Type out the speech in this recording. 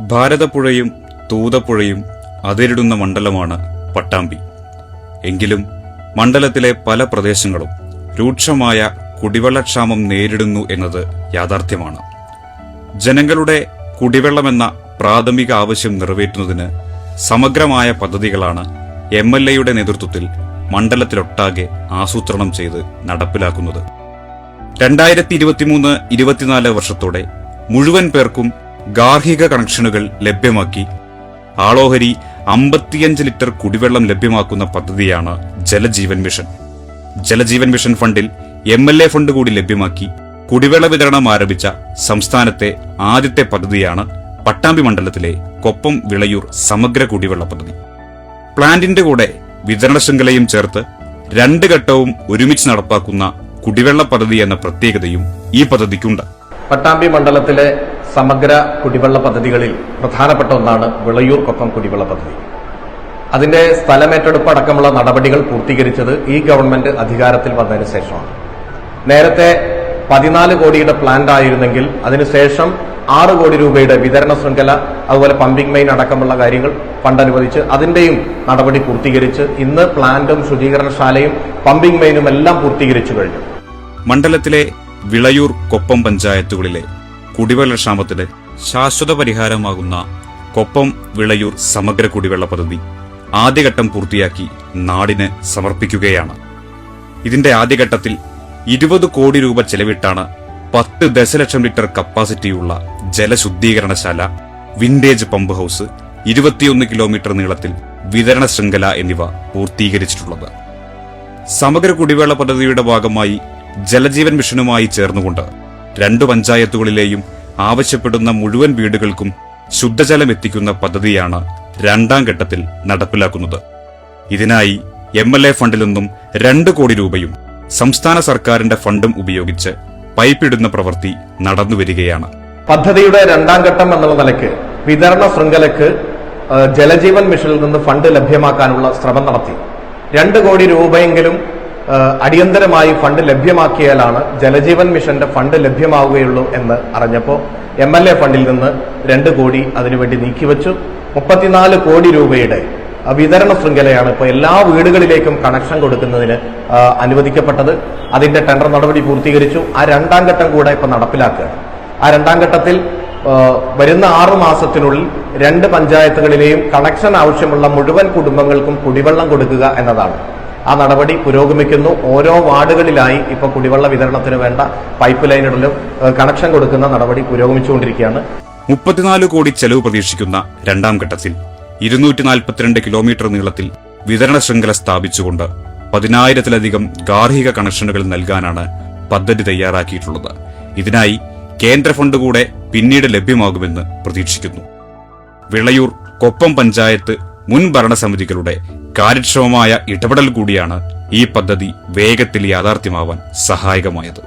ഭാരതപ്പുഴയും തൂതപ്പുഴയും അതിരിടുന്ന മണ്ഡലമാണ് പട്ടാമ്പി. എങ്കിലും മണ്ഡലത്തിലെ പല പ്രദേശങ്ങളും രൂക്ഷമായ കുടിവെള്ളക്ഷാമം നേരിടുന്നു എന്നത് യാഥാർത്ഥ്യമാണ്. ജനങ്ങളുടെ കുടിവെള്ളമെന്ന പ്രാഥമിക ആവശ്യം നിറവേറ്റുന്നതിന് സമഗ്രമായ പദ്ധതികളാണ് എം എൽ എയുടെ നേതൃത്വത്തിൽ മണ്ഡലത്തിലൊട്ടാകെ ആസൂത്രണം ചെയ്ത് നടപ്പിലാക്കുന്നത്. രണ്ടായിരത്തി ഇരുപത്തിമൂന്ന് ഇരുപത്തിനാല് വർഷത്തോടെ മുഴുവൻ പേർക്കും ഗാർഹിക കണക്ഷനുകൾ ലഭ്യമാക്കി. ആളോഹരി അമ്പത്തിയഞ്ച് ലിറ്റർ കുടിവെള്ളം ലഭ്യമാക്കുന്ന പദ്ധതിയാണ് ജലജീവൻ മിഷൻ. ജലജീവൻ മിഷൻ ഫണ്ടിൽ എം എൽ എ ഫണ്ട് കൂടി ലഭ്യമാക്കി കുടിവെള്ള വിതരണം ആരംഭിച്ച സംസ്ഥാനത്തെ ആദ്യത്തെ പദ്ധതിയാണ് പട്ടാമ്പി മണ്ഡലത്തിലെ കൊപ്പം വിളയൂർ സമഗ്ര കുടിവെള്ള പദ്ധതി. പ്ലാന്റിന്റെ കൂടെ വിതരണ ശൃംഖലയും ചേർത്ത് രണ്ട് ഘട്ടവും ഒരുമിച്ച് നടപ്പാക്കുന്ന കുടിവെള്ള പദ്ധതി എന്ന പ്രത്യേകതയും ഈ പദ്ധതിക്കുണ്ട്. പട്ടാമ്പി മണ്ഡലത്തിലെ സമഗ്ര കുടിവെള്ള പദ്ധതികളിൽ പ്രധാനപ്പെട്ട ഒന്നാണ് വിളയൂർ കൊപ്പം കുടിവെള്ള പദ്ധതി. അതിന്റെ സ്ഥലമേറ്റെടുപ്പ് അടക്കമുള്ള നടപടികൾ പൂർത്തീകരിച്ചത് ഈ ഗവൺമെന്റ് അധികാരത്തിൽ വന്നതിന് ശേഷമാണ്. നേരത്തെ പതിനാല് കോടിയുടെ പ്ലാന്റ് ആയിരുന്നെങ്കിൽ അതിനുശേഷം ആറ് കോടി രൂപയുടെ വിതരണ ശൃംഖല അതുപോലെ പമ്പിംഗ് മെയിൻ അടക്കമുള്ള കാര്യങ്ങൾ ഫണ്ട് അനുവദിച്ച് അതിന്റെയും നടപടി പൂർത്തീകരിച്ച് ഇന്ന് പ്ലാന്റും ശുചീകരണശാലയും പമ്പിംഗ് മെയിനും എല്ലാം പൂർത്തീകരിച്ചു കഴിഞ്ഞു. മണ്ഡലത്തിലെ വിളയൂർ കൊപ്പം പഞ്ചായത്തുകളിലെ കുടിവെള്ളക്ഷാമത്തിന് ശാശ്വത പരിഹാരമാകുന്ന കൊപ്പം വിളയൂർ സമഗ്ര കുടിവെള്ള പദ്ധതി ആദ്യഘട്ടം പൂർത്തിയാക്കി നാടിന് സമർപ്പിക്കുകയാണ്. ഇതിന്റെ ആദ്യഘട്ടത്തിൽ ഇരുപത് കോടി രൂപ ചെലവിട്ടാണ് പത്ത് ദശലക്ഷം ലിറ്റർ കപ്പാസിറ്റിയുള്ള ജലശുദ്ധീകരണശാല വിന്റേജ് പമ്പ് ഹൌസ് ഇരുപത്തിയൊന്ന് കിലോമീറ്റർ നീളത്തിൽ വിതരണ ശൃംഖല എന്നിവ പൂർത്തീകരിച്ചിട്ടുള്ളത്. സമഗ്ര കുടിവെള്ള പദ്ധതിയുടെ ഭാഗമായി ജലജീവൻ മിഷനുമായി ചേർന്നുകൊണ്ട് രണ്ടു പഞ്ചായത്തുകളിലെയും ആവശ്യപ്പെടുന്ന മുഴുവൻ വീടുകൾക്കും ശുദ്ധജലം എത്തിക്കുന്ന പദ്ധതിയാണ് രണ്ടാം ഘട്ടത്തിൽ നടപ്പിലാക്കുന്നത്. ഇതിനായി എം എൽ എ ഫണ്ടിൽ നിന്നും രണ്ട് കോടി രൂപയും സംസ്ഥാന സർക്കാരിന്റെ ഫണ്ടും ഉപയോഗിച്ച് പൈപ്പിടുന്ന പ്രവൃത്തി നടന്നുവരികയാണ് പദ്ധതിയുടെ രണ്ടാം ഘട്ടം എന്നുള്ള നിലയ്ക്ക് വിതരണ ശൃംഖലയ്ക്ക് ജലജീവൻ മിഷനിൽ നിന്ന് ഫണ്ട് ലഭ്യമാക്കാനുള്ള ശ്രമം നടത്തി. രണ്ട് കോടി രൂപയെങ്കിലും അടിയന്തരമായി ഫണ്ട് ലഭ്യമാക്കിയാലാണ് ജലജീവൻ മിഷന്റെ ഫണ്ട് ലഭ്യമാവുകയുള്ളൂ എന്ന് അറിഞ്ഞപ്പോൾ എം എൽ എ ഫണ്ടിൽ നിന്ന് രണ്ട് കോടി അതിനുവേണ്ടി നീക്കിവെച്ചു. മുപ്പത്തിനാല് കോടി രൂപയുടെ വിതരണ ശൃംഖലയാണ് ഇപ്പോൾ എല്ലാ വീടുകളിലേക്കും കണക്ഷൻ കൊടുക്കുന്നതിന് അനുവദിക്കപ്പെട്ടത്. അതിന്റെ ടെൻഡർ നടപടി പൂർത്തീകരിച്ചു. ആ രണ്ടാം ഘട്ടം കൂടെ ഇപ്പൊ നടപ്പിലാക്കുകയാണ് ആ രണ്ടാം ഘട്ടത്തിൽ വരുന്ന ആറു മാസത്തിനുള്ളിൽ രണ്ട് പഞ്ചായത്തുകളിലെയും കണക്ഷൻ ആവശ്യമുള്ള മുഴുവൻ കുടുംബങ്ങൾക്കും കുടിവെള്ളം കൊടുക്കുക എന്നതാണ്. ആ നടപടി പുരോഗമിക്കുന്നു. ഓരോ വാർഡുകളിലായി ഇപ്പൊ കുടിവെള്ള വിതരണത്തിന് വേണ്ട പൈപ്പ് ലൈനുകളിലും കണക്ഷൻ കൊടുക്കുന്ന നടപടി പുരോഗമിച്ചുകൊണ്ടിരിക്കുകയാണ്. മുപ്പത്തിനാല് കോടി ചെലവ് പ്രതീക്ഷിക്കുന്ന രണ്ടാം ഘട്ടത്തിൽ ഇരുന്നൂറ്റി നാൽപ്പത്തിരണ്ട് കിലോമീറ്റർ നീളത്തിൽ വിതരണ ശൃംഖല സ്ഥാപിച്ചുകൊണ്ട് പതിനായിരത്തിലധികം ഗാർഹിക കണക്ഷനുകൾ നൽകാനാണ് പദ്ധതി തയ്യാറാക്കിയിട്ടുള്ളത്. ഇതിനായി കേന്ദ്ര ഫണ്ട് കൂടെ പിന്നീട് ലഭ്യമാകുമെന്ന് പ്രതീക്ഷിക്കുന്നു. വിളയൂർ കൊപ്പം പഞ്ചായത്ത് മുൻ ഭരണസമിതികളുടെ കാര്യക്ഷമമായ ഇടപെടൽ കൂടിയാണ് ഈ പദ്ധതി വേഗത്തിൽ യാഥാർത്ഥ്യമാവാൻ സഹായകമായത്